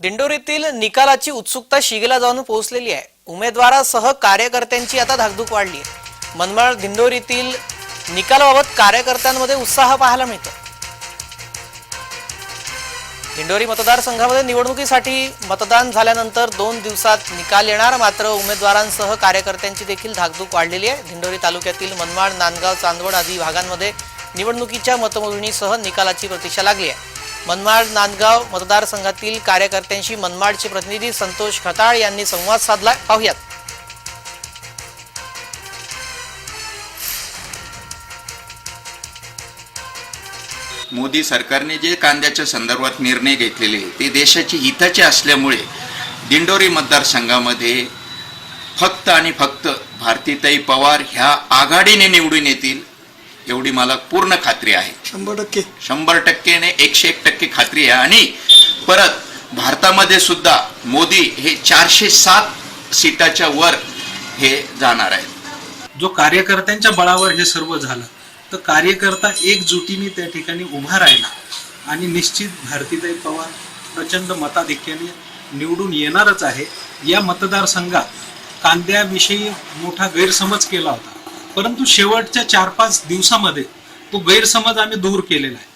दिंडोरीतील निकालाची उत्सुकता शिगेला जाऊन पोहोचलेली आहे. उमेदवारासह कार्यकर्त्यांची आता धाकधूक वाढली आहे. मनमाळ दिंडोरीतील निकालाबाबत कार्यकर्त्यांमध्ये उत्साह पाहायला मिळतो. दिंडोरी मतदारसंघामध्ये निवडणुकीसाठी मतदान झाल्यानंतर दोन दिवसात निकाल येणार मात्र उमेदवारांसह कार्यकर्त्यांची देखील धाकधूक वाढलेली आहे. दिंडोरी तालुक्यातील मनमाड नांदगाव चांदवड आदी भागांमध्ये निवडणुकीच्या मतमोजणीसह निकालाची प्रतीक्षा लागली आहे. मनमाड नांदगाव मतदारसंघातील कार्यकर्त्यांशी मनमाडचे प्रतिनिधी संतोष खताळ यांनी संवाद साधला. पाहुयात. मोदी सरकारने जे कांद्याच्या संदर्भात निर्णय घेतलेले ते देशाचे हिताचे असल्यामुळे दिंडोरी मतदारसंघामध्ये फक्त आणि फक्त भारतीताई पवार ह्या आघाडीने निवडून येतील एवढी मला पूर्ण खात्री आहे. शंभर टक्के. शंभर टक्केने एकशे एक टक्के खात्री आहे. आणि परत भारतामध्ये सुद्धा मोदी हे चारशे सात सीटाच्या वर हे जाणार आहेत. जो कार्यकर्त्यांच्या बळावर हे सर्व झालं तर कार्यकर्ता एकजुटीने त्या ठिकाणी उभा राहिला. आणि निश्चित भारतीताई पवार प्रचंड मताधिक्याने निवडून येणारच आहे. या मतदारसंघात कांद्याविषयी मोठा गैरसमज केला होता. परंतु शेवटच्या चार पाच दिवसामध्ये तो गैरसमज आम्ही दूर केलेला आहे.